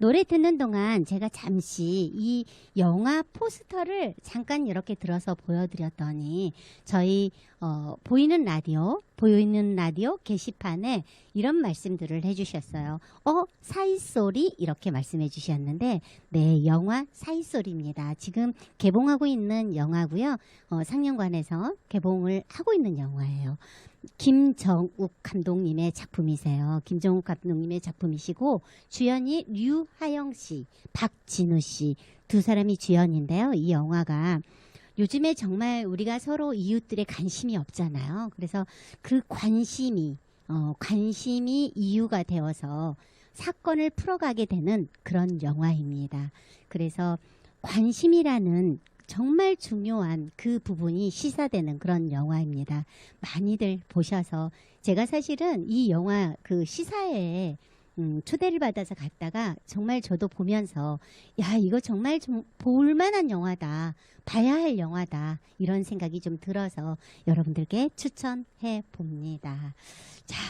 노래 듣는 동안 제가 잠시 이 영화 포스터를 잠깐 이렇게 들어서 보여드렸더니 저희 어, 보이는 라디오, 보이는 라디오 게시판에 이런 말씀들을 해주셨어요. 어, 사이소리? 이렇게 말씀해 주셨는데, 네, 영화 사이소리입니다. 지금 개봉하고 있는 영화고요. 어, 상영관에서 개봉을 하고 있는 영화예요. 김정욱 감독님의 작품이세요. 김정욱 감독님의 작품이시고 주연이 류하영 씨, 박진우 씨 두 사람이 주연인데요. 이 영화가 요즘에 정말 우리가 서로 이웃들의 관심이 없잖아요. 그래서 그 관심이 어, 관심이 이유가 되어서 사건을 풀어가게 되는 그런 영화입니다. 그래서 관심이라는 정말 중요한 그 부분이 시사되는 그런 영화입니다. 많이들 보셔서 제가 사실은 이 영화 그 시사회에 음, 초대를 받아서 갔다가 정말 저도 보면서 야 이거 정말 좀 볼만한 영화다 봐야 할 영화다 이런 생각이 좀 들어서 여러분들께 추천해 봅니다. 자